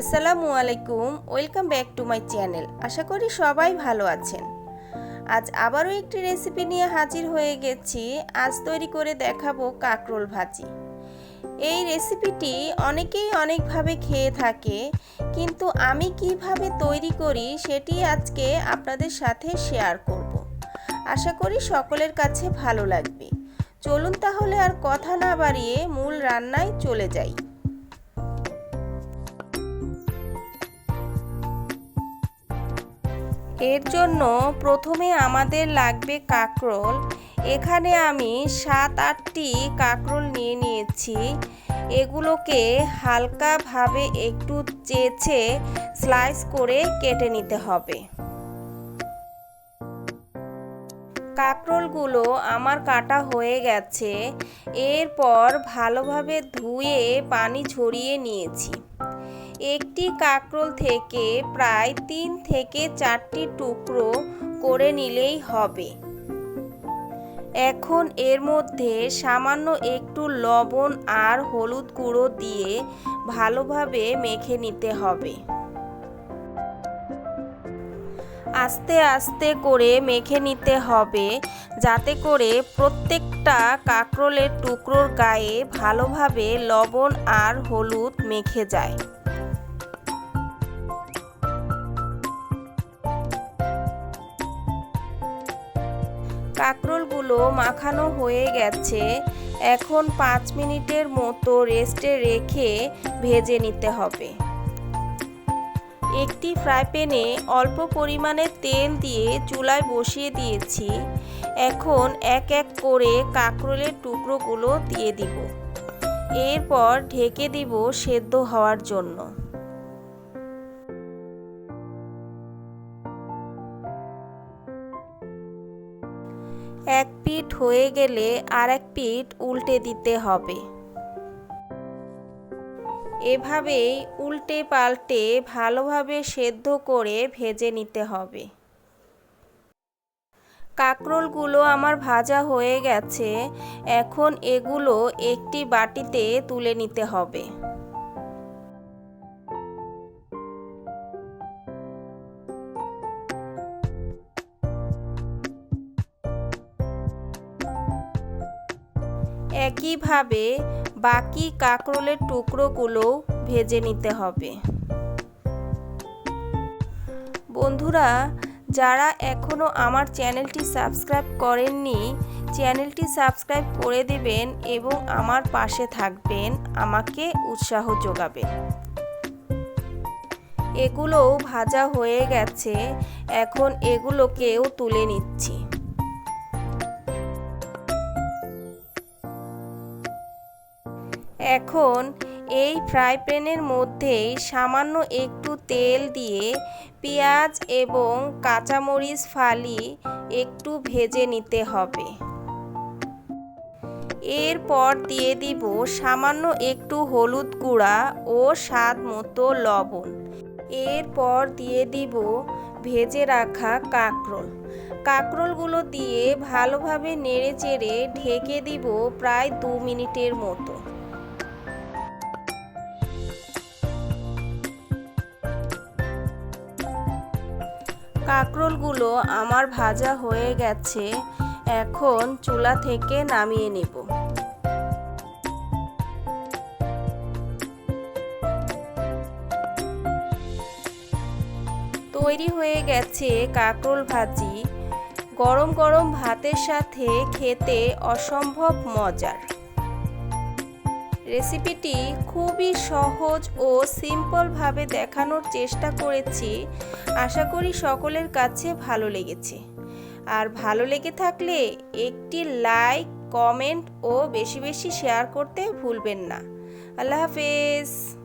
আসসালামু আলাইকুম, welcome back to my channel. আশা করি সবাই ভালো আছেন। আজ আবারও একটি রেসিপি নিয়ে হাজির হয়ে গেছি। আজ তৈরি করে দেখাবো কাকরোল ভাজি। এই রেসিপিটি অনেকেই অনেকভাবে খেয়ে থাকে, কিন্তু আমি কীভাবে তৈরি করি সেটি আজকে আপনাদের সাথে শেয়ার করব। আশা করি সকলের কাছে ভালো লাগবে। চলুন তাহলে আর কথা না বাড়িয়ে মূল রান্নায় চলে যাই। এর জন্য প্রথমে আমাদের লাগবে কাঁকরোল। এখানে আমি সাত, আটটি কাঁকরোল নিয়ে নিয়েছি। এগুলোকে হালকাভাবে একটু চেঁচে স্লাইস করে কেটে নিতে হবে। কাঁকরোলগুলো আমার কাটা হয়ে গেছে। এরপর ভালোভাবে ধুয়ে পানি ঝরিয়ে নিয়েছি। একটি কাঁকরোল থেকে প্রায় তিন থেকে চারটি টুকরো করে নিলেই হবে। এখন এর মধ্যে সামান্য একটু লবণ আর হলুদ গুঁড়ো দিয়ে ভালোভাবে মেখে নিতে হবে। আস্তে আস্তে করে মেখে নিতে হবে যাতে করে প্রত্যেকটা কাঁকরোলের টুকরোর গায়ে ভালোভাবে লবণ আর হলুদ মেখে যায়। কাঁকরোলগুলো মাখানো হয়ে গেছে। এখন পাঁচ মিনিটের মতো রেস্টে রেখে ভেজে নিতে হবে। একটি ফ্রাই প্যানে অল্প পরিমাণে তেল দিয়ে চুলায় বসিয়ে দিয়েছি। এখন এক এক করে কাঁকরোলের টুকরোগুলো দিয়ে দিব। এরপর ঢেকে দিব সেদ্ধ হওয়ার জন্য। এক পিঠ হয়ে গেলে আর এক পিঠ উল্টে দিতে হবে। এভাবেই উল্টে পাল্টে ভালোভাবে সেদ্ধ করে ভেজে নিতে হবে। কাঁকরোলগুলো আমার ভাজা হয়ে গেছে, এখন এগুলো একটি বাটিতে তুলে নিতে হবে। একইভাবে বাকি কাঁকরোলের টুকরোগুলো ভেজে নিতে হবে। বন্ধুরা, যারা এখনও আমার চ্যানেলটি সাবস্ক্রাইব করেননি, চ্যানেলটি সাবস্ক্রাইব করে দেবেন এবং আমার পাশে থাকবেন, আমাকে উৎসাহ যোগাবেন। এগুলোও ভাজা হয়ে গেছে, এখন এগুলোকেও তুলে নিচ্ছি। এখন এই ফ্রাই প্যানের মধ্যেই সামান্য একটু তেল দিয়ে পেঁয়াজ এবং কাঁচামরিচ ফালি একটু ভেজে নিতে হবে। এরপর দিয়ে দিব সামান্য একটু হলুদ গুঁড়া ও স্বাদ মতো লবণ। এরপর দিয়ে দিব ভেজে রাখা কাঁকরোল। কাঁকরোলগুলো দিয়ে ভালোভাবে নেড়ে চেড়ে ঢেকে দিব প্রায় দু মিনিটের মতো। কাঁকরোলগুলো আমার ভাজা হয়ে গেছে, এখন চুলা থেকে নামিয়ে নেব। তৈরি হয়ে গেছে কাঁকরোল ভাজি। গরম গরম ভাতের সাথে খেতে অসম্ভব মজার। রেসিপিটি খুবই সহজ ও সিম্পলভাবে দেখানোর চেষ্টা করেছি। আশা করি সকলের কাছে ভালো লেগেছে। আর ভালো লেগে থাকলে একটি লাইক, কমেন্ট ও বেশি বেশি শেয়ার করতে ভুলবেন না। আল্লাহ হাফেজ।